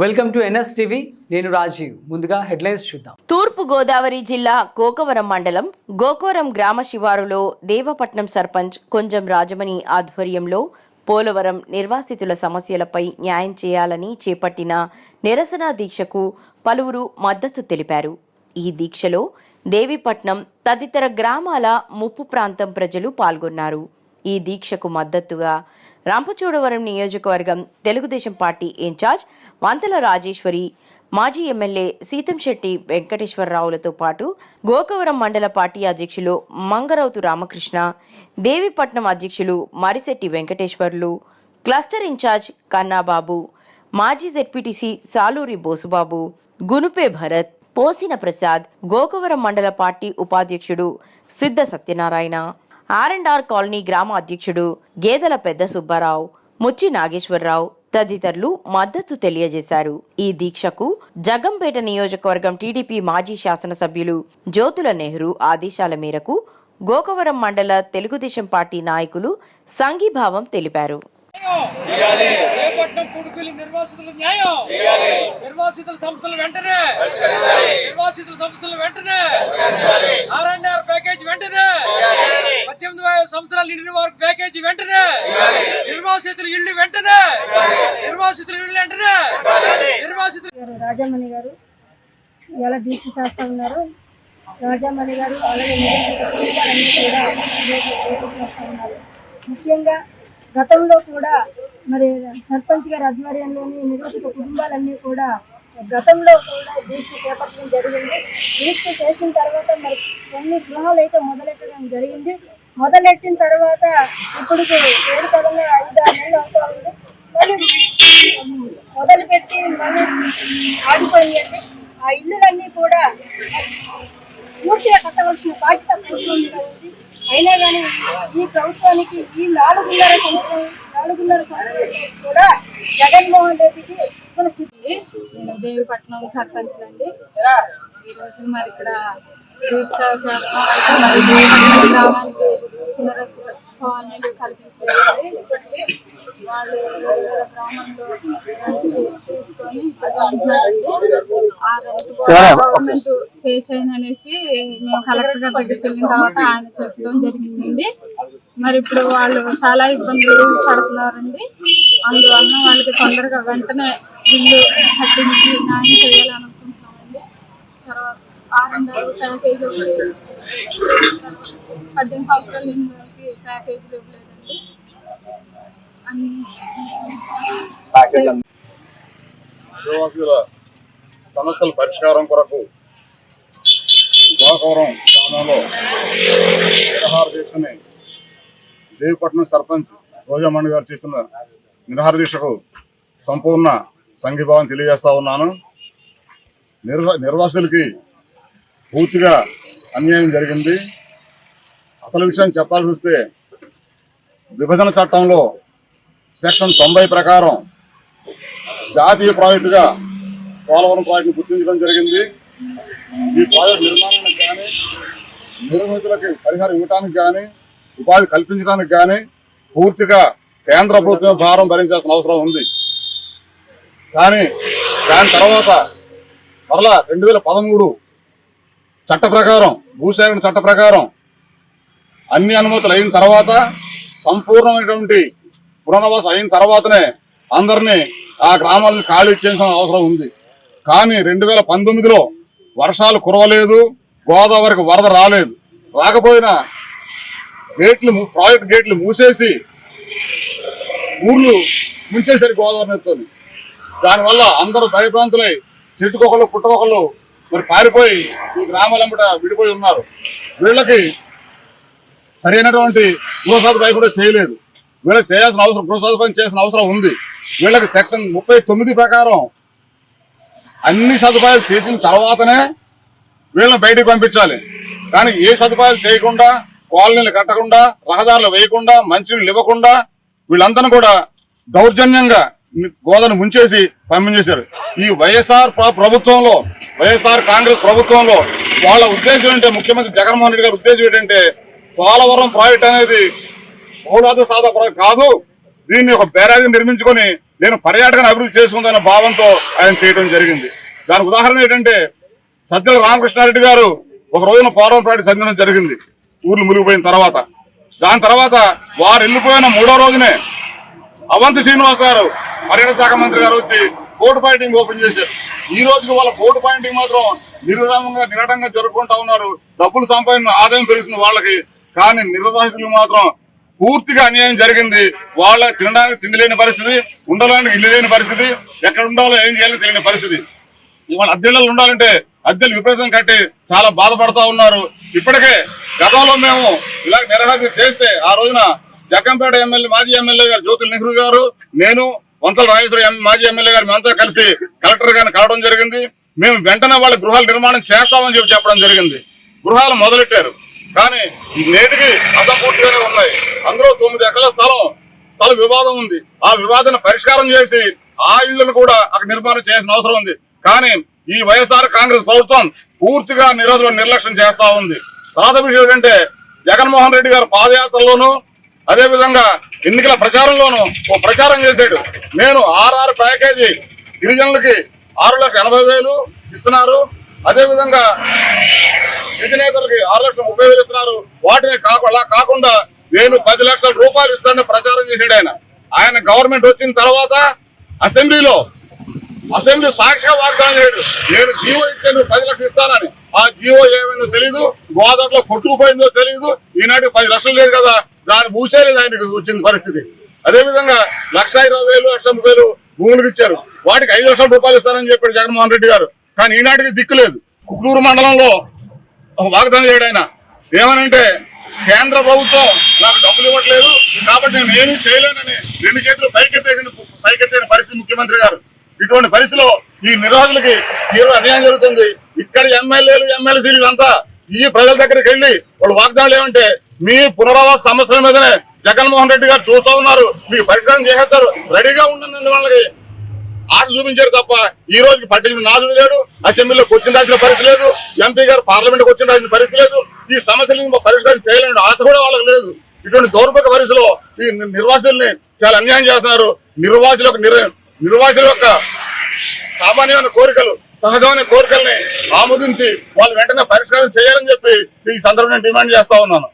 Welcome to NS TV. నేను రాజీవ్. ముందుగా headlines చూద్దాం. తూర్పు గోదావరి జిల్లా గోకవరం మండలం గోకవరం గ్రామ శివారులో దేవపట్నం సర్పంచ్ కొంజం రాజమణి ఆధ్వర్యంలో పోలవరం నిర్వాసితుల సమస్యలపై న్యాయం చేయాలని చేపట్టిన నిరసన దీక్షకు పలువురు మద్దతు తెలిపారు. ఈ దీక్షలో దేవిపట్నం తదితర గ్రామాల ముప్పు ప్రాంతం ప్రజలు పాల్గొన్నారు. ఈ దీక్షకు మద్దతుగా రాంపచోడవరం నియోజకవర్గం తెలుగుదేశం పార్టీ ఇన్ఛార్జ్ వంతల రాజేశ్వరి మాజీ ఎమ్మెల్యే సీతంశెట్టి వెంకటేశ్వరరావులతో పాటు గోకవరం మండల పార్టీ అధ్యక్షులు మంగరౌతు రామకృష్ణ దేవిపట్నం అధ్యక్షులు మరిశెట్టి వెంకటేశ్వర్లు క్లస్టర్ ఇన్ఛార్జ్ కన్నాబాబు మాజీ జెడ్పీటీసీ సాలూరి బోసుబాబు గునుపే భరత్ పోసిన ప్రసాద్ గోకవరం మండల పార్టీ ఉపాధ్యక్షుడు Siddha Satyanarayana. R and R colony గ్రామ అధ్యక్షుడు గేదెల పెద్ద సుబ్బారావు ముచ్చి నాగేశ్వరరావు తదితరులు మద్దతు తెలియజేశారు. ఈ దీక్షకు జగంపేట నియోజకవర్గం టీడీపీ మాజీ శాసనసభ్యులు జ్యోతుల నెహ్రూ ఆదేశాల మేరకు గోకవరం మండల తెలుగుదేశం పార్టీ నాయకులు సంఘీభావం తెలిపారు. నిర్వాసితుల న్యాయం. నిర్వాసితుల సమస్యలు వెంటనే. నిర్వాసితుల సమస్యలు వెంటనే ఆర్ఎన్ఆర్ ప్యాకేజ్ వెంటనే పద్దెనిమిది వేల సంవత్సరాలు నిండిన వారికి ప్యాకేజీ వెంటనే! నిర్వాసితుల ఇల్లు వెంటనే! నిర్వాసితుల ఇల్లు వెంటనే! నిర్వాసితులు గారు రాజామణి గారు ఇలా దీక్ష చేస్తూ ఉన్నారు. రాజామణి గారు అలాగే కుటుంబాలన్నీ కూడా చేస్తూ ఉన్నారు. ముఖ్యంగా గతంలో కూడా మరి సర్పంచ్ గారి ఆధ్వర్యంలోని నిర్వసిత కుటుంబాలన్నీ కూడా గతంలో కూడా దీక్ష చేపట్టడం జరిగింది. దీక్ష చేసిన తర్వాత మరి కొన్ని గృహాలు అయితే మొదలెట్టడం జరిగింది. మొదలెట్టిన తర్వాత ఇప్పుడు ఏడు పదంగా ఐదు ఆరు నెలలు అవుతా ఉంది మళ్ళీ మొదలుపెట్టి మళ్ళీ ఆగిపోయిందండి ఆ ఇల్లులన్నీ కూడా పూర్తిగా కట్టవలసిన బాధ్యత ప్రభుత్వం మీద ఉంది. అయినా కానీ ఈ ప్రభుత్వానికి ఈ నాలుగున్నర సంవత్సరం నాలుగున్నర సంవత్సరం కూడా జగన్మోహన్ రెడ్డికి ఇవ్వన నేను దేవిపట్నం సర్పంచ్ అండి. ఈ రోజు మరి ఇక్కడ దీక్ష చేస్తాం మరి గ్రామానికి పునరస్ కాలనీలు కల్పించలేదండి ఇప్పటికీ వాళ్ళు వేరే గ్రామంలో తీసుకొని ఇప్పుడు ఉంటున్నారండి. ఆ గవర్నమెంట్ పే చేయను అనేసి మేము కలెక్టర్ గారి దగ్గరికి వెళ్ళిన తర్వాత ఆయన చెప్పడం జరిగిందండి. మరి ఇప్పుడు వాళ్ళు చాలా ఇబ్బందులు పడుతున్నారండి. అందువలన వాళ్ళకి తొందరగా వెంటనే బిల్లు కట్టించి న్యాయం చేయాలనుకుంటున్నామండి తర్వాత ప్యాకేజ్ పద్దెనిమిది సంవత్సరాలు లేని వాళ్ళకి ప్యాకేజీలు ఇవ్వలేదండి. అన్ని సమస్యల పరిష్కారం కొరకు గోకవరం గ్రామంలో నిరహార దీక్షని దేవిపట్నం సర్పంచ్ రోజామణి గారు చేస్తున్న నిరహార దీక్షకు సంపూర్ణ సంఘీభావం తెలియజేస్తా ఉన్నాను. నిర్వ నిర్వాసితులకి పూర్తిగా అన్యాయం జరిగింది. అసలు విషయం చెప్పాల్సి వస్తే విభజన చట్టంలో సెక్షన్ తొంభై ప్రకారం జాతీయ ప్రాజెక్టుగా పోలవరం ప్రాజెక్టును గుర్తించడం జరిగింది. ఈ ప్రాజెక్టు నిర్మాణానికి కానీ నిర్మితులకి పరిహారం ఇవ్వడానికి కానీ ఉపాధి కల్పించడానికి కానీ పూర్తిగా కేంద్ర ప్రభుత్వం భారం భరించాల్సిన అవసరం ఉంది. కానీ దాని తర్వాత మరలా రెండు వేల పదమూడు చట్ట ప్రకారం భూసేకరణ చట్ట ప్రకారం అన్ని అనుమతులు అయిన తర్వాత సంపూర్ణమైనటువంటి పునరావాసం అయిన తర్వాతనే అందరినీ ఆ గ్రామాలను ఖాళీ చేయాల్సిన అవసరం ఉంది. కానీ రెండు వేల పంతొమ్మిదిలో వర్షాలు కురవలేదు గోదావరికి వరద రాలేదు. రాకపోయినా గేట్లు ప్రాజెక్ట్ గేట్లు మూసేసి ఊర్లు ముంచేసరికి గోదావరి ఎత్తుంది దానివల్ల అందరూ భయభ్రాంతులై చెట్టుకొకళ్ళు పుట్టకొకళ్ళు మరి పారిపోయి ఈ గ్రామాలంబట విడిపోయి ఉన్నారు. వీళ్ళకి సరైనటువంటి గృహ సదుపాయం కూడా చేయలేదు. వీళ్ళకి చేయాల్సిన అవసరం గృహ సదుపాయం చేయాల్సిన అవసరం ఉంది. వీళ్ళకి సెక్షన్ ముప్పై తొమ్మిది ప్రకారం అన్ని సదుపాయాలు చేసిన తర్వాతనే వీళ్ళని బయటికి పంపించాలి. కానీ ఏ సదుపాయాలు చేయకుండా కాలనీలు కట్టకుండా రహదారులు వేయకుండా మంచినీళ్ళు ఇవ్వకుండా వీళ్ళందరినీ కూడా దౌర్జన్యంగా గోదాను ముంచేసి పంపించేశారు ఈ వైఎస్ఆర్ ప్రభుత్వంలో వైఎస్ఆర్ కాంగ్రెస్ ప్రభుత్వంలో వాళ్ళ ఉద్దేశం ఏంటంటే ముఖ్యమంత్రి జగన్మోహన్ రెడ్డి గారి ఉద్దేశం ఏంటంటే పోలవరం ప్రాజెక్ట్ అనేది పౌలాద సాదా ప్రాజెక్ట్ కాదు. దీన్ని ఒక బేరాది నిర్మించుకొని నేను పర్యాటకాన్ని అభివృద్ధి చేసుకుందన్న భావంతో ఆయన చేయడం జరిగింది. దానికి ఉదాహరణ ఏంటంటే సజ్జల రామకృష్ణారెడ్డి గారు ఒక రోజున పోలవరం ప్రాజెక్టు సంధించడం జరిగింది. ఊర్లు మునిగిపోయిన తర్వాత. దాని తర్వాత వారు వెళ్ళిపోయిన మూడో రోజునే అవంతి శ్రీనివాస్ గారు పర్యాటక శాఖ మంత్రి గారు వచ్చి బోటు పాయింటింగ్ ఓపెన్ చేశారు. ఈ రోజుకి వాళ్ళ బోటు పాయింటింగ్ మాత్రం నిర్విరామంగా నిరటంగా జరుపుకుంటా ఉన్నారు. డబ్బులు సంపాదన ఆదాయం పెరుగుతుంది వాళ్ళకి. కానీ నిర్వాహితులు మాత్రం పూర్తిగా అన్యాయం జరిగింది. వాళ్ళ తినడానికి తిండి లేని పరిస్థితి ఉండడానికి ఇల్లు లేని పరిస్థితి ఎక్కడ ఉండాలో ఏం చేయాలో తెలియని పరిస్థితి. ఇవాళ అద్దెళ్ళు ఉండాలంటే అద్దెలు విపరీతం కట్టి చాలా బాధపడతా ఉన్నారు. ఇప్పటికే గతంలో మేము ఇలా నిరహాది చేస్తే ఆ రోజున జగ్గంపేట ఎమ్మెల్యే మాజీ ఎమ్మెల్యే గారు జ్యోతుల నెహ్రూ గారు నేను వంతల రాజేశ్వర మాజీ ఎమ్మెల్యే గారు మేమంతా కలిసి కలెక్టర్ గారిని కలవడం జరిగింది. మేము వెంటనే వాళ్ళ గృహాలు నిర్మాణం చేస్తామని చెప్పి చెప్పడం జరిగింది. గృహాలు మొదలెట్టారు. కానీ నేటికి అసంపూర్తిగానే ఉన్నాయి. అందులో తొమ్మిది ఎకరాల స్థలం స్థల వివాదం ఉంది. ఆ వివాదాన్ని పరిష్కారం చేసి ఆ ఇళ్ళను కూడా అక్కడ నిర్మాణం చేయాల్సిన అవసరం ఉంది. కానీ ఈ వైఎస్ఆర్ కాంగ్రెస్ ప్రభుత్వం పూర్తిగా నిరోధన నిర్లక్ష్యం చేస్తా ఉంది. తర్వాత విషయం ఏంటంటే జగన్మోహన్ రెడ్డి గారు పాదయాత్రలోనూ అదే విధంగా ఎన్నికల ప్రచారంలోనూ ఓ ప్రచారం చేశాడు. నేను ఆర్ఆర్ ప్యాకేజీ గిరిజనులకి ఆరు లక్షల ఎనభై వేలు ఇస్తున్నారు. అదేవిధంగా విధినేతలకి గిరిజనేతలకి ఆరు లక్షల ముప్పై వేలు ఇస్తున్నారు. వాటిని కాకుండా కాకుండా నేను పది లక్షల రూపాయలు ఇస్తానని ప్రచారం చేశాడు ఆయన. ఆయన గవర్నమెంట్ వచ్చిన తర్వాత అసెంబ్లీలో అసెంబ్లీ సాక్షిగా వాగ్దానం చేయడు. నేను జీవో ఇచ్చాను పది లక్షలు ఇస్తానని. ఆ జీవో ఏమైందో తెలియదు గోదావరిలో కొట్టుకుపోయిందో తెలియదు ఈనాటి పది లక్షలు లేదు కదా. దాన్ని మూసేలేదు ఆయనకు వచ్చిన పరిస్థితి. అదే విధంగా లక్ష ఇరవై వేలు లక్ష ముప్పై వేలు భూములకు ఇచ్చారు. వాటికి ఐదు లక్షల రూపాయలు ఇస్తారని చెప్పాడు జగన్మోహన్ రెడ్డి గారు. కానీ ఈనాటికి దిక్కు లేదు. కుక్లూరు మండలంలో వాగ్దానం చేయడు ఆయన. ఏమనంటే కేంద్ర ప్రభుత్వం నాకు డబ్బులు ఇవ్వట్లేదు. కాబట్టి నేను ఏమీ చేయలేనని రెండు చేతులు పైకెత్తే పైకెత్తైన పరిస్థితి ముఖ్యమంత్రి గారు. ఇటువంటి పరిస్థితిలో ఈ నిర్వాహకులకి తీవ్ర అన్యాయం జరుగుతుంది. ఇక్కడ ఎమ్మెల్యేలు ఎమ్మెల్సీలు అంతా ఈ ప్రజల దగ్గరికి వెళ్ళి వాళ్ళు వాగ్దానాలు ఏమంటే మీ పునరావాస సమస్యల మీదనే జగన్మోహన్ రెడ్డి గారు చూస్తూ ఉన్నారు. మీకు పరిష్కారం చేసేస్తారు. రెడీగా ఉండండి వాళ్ళకి. ఆశ చూపించారు తప్ప ఈ రోజుకి పట్టించిన నాదుడు లేడు. అసెంబ్లీలో క్వశ్చన్ రాసిన పరిస్థితి లేదు. ఎంపీ గారు పార్లమెంట్ క్వశ్చన్ రాసిన పరిస్థితి లేదు. ఈ సమస్యలను పరిష్కారం చేయలేని ఆశ కూడా వాళ్ళకి లేదు. ఇటువంటి దౌర్భాగ్య పరిస్థితిలో ఈ నిర్వాసితుల్ని చాలా అన్యాయం చేస్తున్నారు. నిర్వాసులకు నిర్ నిర్వాసుల యొక్క సామాన్యమైన కోరికలు సహజమైన కోరికల్ని ఆమోదించి వాళ్ళు వెంటనే పరిష్కారం చేయాలని చెప్పి ఈ సందర్భంగా డిమాండ్ చేస్తా ఉన్నాను.